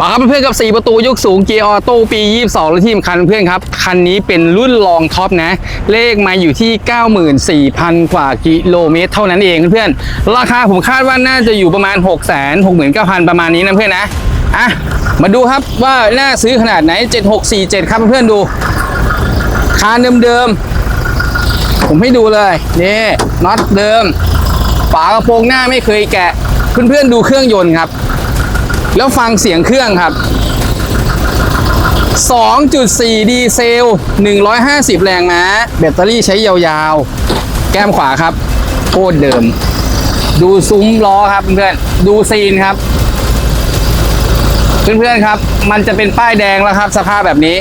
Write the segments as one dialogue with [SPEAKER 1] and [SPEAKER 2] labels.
[SPEAKER 1] มาครับเพื่อนกับ 4 ประตูยกสูงเกียร์ออโต้ปี 22 และที่สำคัญเพื่อนครับ คันนี้เป็นรุ่นรองท็อปนะ เลขมาอยู่ที่ 94,000 กว่ากิโลเมตร เท่านั้นเองเพื่อนราคาผมคาดว่าน่าจะอยู่ประมาณ 6 6 9 0 0 0 ประมาณนี้นะเพื่อนนะอะมาดูครับว่าน่าซื้อขนาดไหน 7647 ครับเพื่อนดูคานเดิมๆผมให้ดูเลยนี่น็อตเดิม ฝากระโปรงหน้าไม่เคยแกะเพื่อนๆดูเครื่องยนต์ครับ แล้วฟังเสียงเครื่องครับ 2.4 ดีเซล 150 แรงม้าแบตเตอรี่ใช้ยาวๆ แก้มขวาครับโคตรเดิม ดูซุ้มล้อครับเพื่อนๆดูซีนครับ เพื่อนๆครับ มันจะเป็นป้ายแดงแล้วครับ สภาพแบบนี้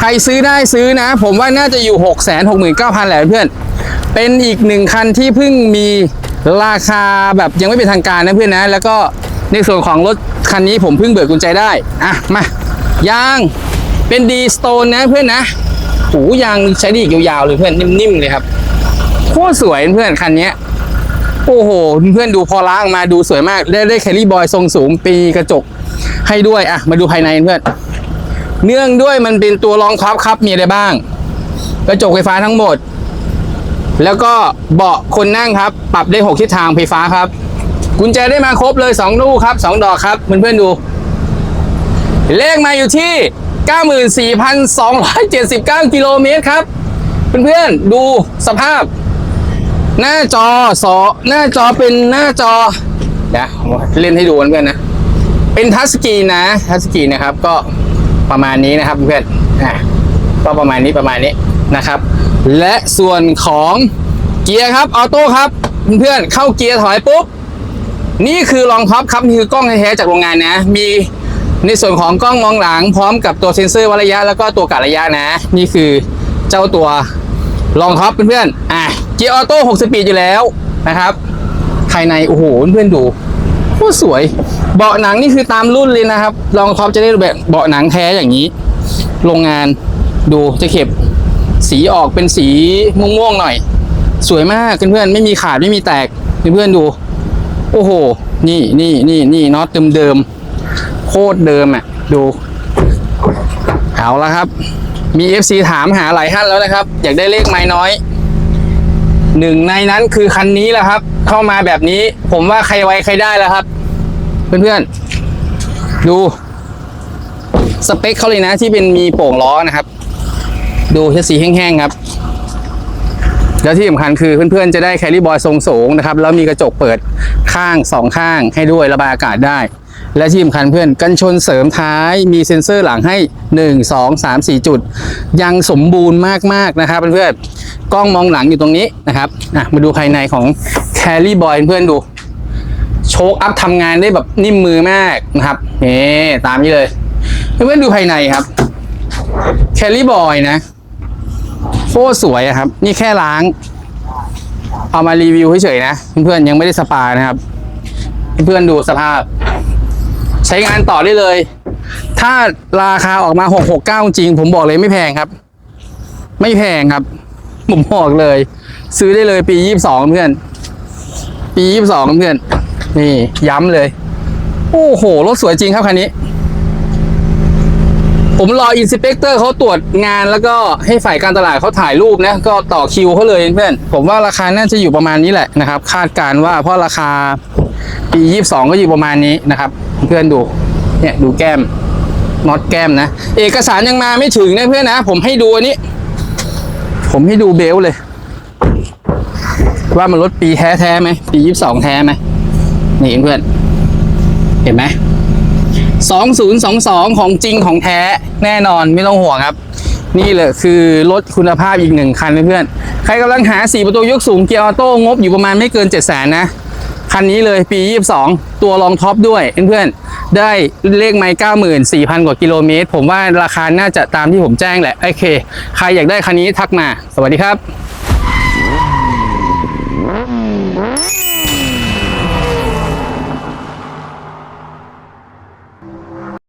[SPEAKER 1] ใครซื้อได้ซื้อนะ ผมว่าน่าจะอยู่ 6 6 9 0 0 0แหละเพื่อนเป็นอีกหนึ่งคันที่เพิ่งมีราคาแบบยังไม่เป็นทางการนะเพื่อนนะ แล้วก็ ในส่วนของรถคันนี้ผมเพิ่งเบิกกุญแจได้ อะ มายางเป็นดีสโตนนะเพื่อนนะหูยางใช้ดีอีกยาวๆเลยเพื่อนนิ่มๆเลยครับโคตรสวยเพื่อนคันนี้โอ้โห เพื่อนดูพอล้างมาดูสวยมาก ได้ได้แคลรี่บอยทรงสูงปีกระจกให้ด้วยอะ มาดูภายในเพื่อน เนื่องด้วยมันเป็นตัวรองท็อปครับมีอะไรบ้าง กระจกไฟฟ้าทั้งหมด แล้วก็เบาะคนนั่งครับ ปรับได้ 6 ทิศทางไฟฟ้าครับ กุญแจได้มาครบเลย2ลูกครับ 2 ดอกครับเพื่อนๆดู เลขมาอยู่ที่ 94,279 กิโลเมตรครับ เพื่อนๆดูสภาพ หน้าจอสอหน้าจอเป็นหน้าจอเดี๋ยวเล่นให้ดูเพื่อนๆนะ เป็นทัชสกรีนนะทัชสกรีนนะครับ ก็ประมาณนี้นะครับเพื่อนอะก็ประมาณนี้ประมาณนี้นะครับ และส่วนของเกียร์ครับออโต้ครับ เพื่อนๆเข้าเกียร์ถอยปุ๊บ นี่คือรองท็อปครับนี่คือกล้องแท้ๆจากโรงงานนะ มีในส่วนของกล้องมองหลังพร้อมกับตัวเซ็นเซอร์วัดระยะ แล้วก็ตัวกะระยะนะ นี่คือเจ้าตัวรองท็อปเพื่อนๆอะเกียร์ออโต้6สปีดอยู่แล้วนะครับ ภายในโอ้โหเพื่อนๆดูโคตรสวย เบาะหนังนี่คือตามรุ่นเลยนะครับรองท็อปจะได้แบบเบาะหนังแท้อย่างนี้ โรงงานดูจะเข็บสีออกเป็นสีม่วงๆหน่อย สวยมากเพื่อนๆไม่มีขาดไม่มีแตกเพื่อนๆดู โอ้โห นี่นี่นี่นี่น็อตเดิมๆโคตรเดิมอะ ดู เอาละครับ มี FC ถามหาหลายท่านแล้วนะครับ อยากได้เลขไม้น้อย หนึ่งในนั้นคือคันนี้แหละครับ เข้ามาแบบนี้ ผมว่าใครไว้ใครได้แล้วครับ เพื่อนๆ ดู สเปคเขาเลยนะที่เป็นมีโป่งล้อนะครับ ดูเชสสีแห้งๆครับ แล้วที่สำคัญคือเพื่อนๆจะได้แคลิบอยทรงสูงนะครับแล้วมีกระจกเปิดข้างสองข้างให้ด้วยระบายอากาศได้ และที่สำคัญเพื่อนกันชนเสริมท้ายมีเซ็นเซอร์หลังให้ 1 2 3 4 จุด ยังสมบูรณ์มากๆนะครับเพื่อนๆกล้องมองหลังอยู่ตรงนี้นะครับมาดูภายในของแคลิบอยเพื่อนๆดูโชคอัพทำงานได้แบบนิ่มมือมากนะครับนี่ตามนี้เลยเพื่อนๆดูภายในครับแคลิบอยนะ โคตรสวยครับ นี่แค่ล้าง เอามารีวิวเฉยๆนะ เพื่อนๆยังไม่ได้สปานะครับ เพื่อนๆดูสภาพ ใช้งานต่อได้เลย ถ้าราคาออกมา 669 จริง ผมบอกเลยไม่แพงครับ ไม่แพงครับ ผมบอกเลย ซื้อได้เลยปี 22 เพื่อน ปี 22 เพื่อน นี่ย้ำเลย โอ้โหรถสวยจริงครับคันนี้ ผมรออินสเปกเตอร์เขาตรวจงานแล้วก็ให้ฝ่ายการตลาดเขาถ่ายรูปนะก็ต่อคิวเขาเลยเพื่อน ผมว่าราคาน่าจะอยู่ประมาณนี้แหละนะครับ คาดการณ์ว่าเพราะราคาปี 22 ก็อยู่ประมาณนี้นะครับ เพื่อนดูเนี่ยดูแก้มน็อตแก้มนะ เอกสารยังมาไม่ถึงนะเพื่อนนะ ผมให้ดูอันนี้ ผมให้ดูเบลเลย ว่ามันรถปีแท้แท้ไหมปี 22 แท้ไหมนี่เพื่อน เห็นไหม 2022 ของจริงของแท้แน่นอนไม่ต้องห่วงครับ นี่เลยคือรถคุณภาพอีกหนึ่งคันเพื่อนใครกำลังหา 4 ประตูยกสูงเกียร์ออโต้งบอยู่ประมาณไม่เกิน 7 0 0 0 0นนะ คันนี้เลยปี 22 ตัวรองท็อปด้วยเพื่อนๆได้เลขไมล์94,000 กว่ากิโลเมตร ผมว่าราคาน่าจะตามที่ผมแจ้งแหละ โอเค ใครอยากได้คันนี้ทักมา สวัสดีครับ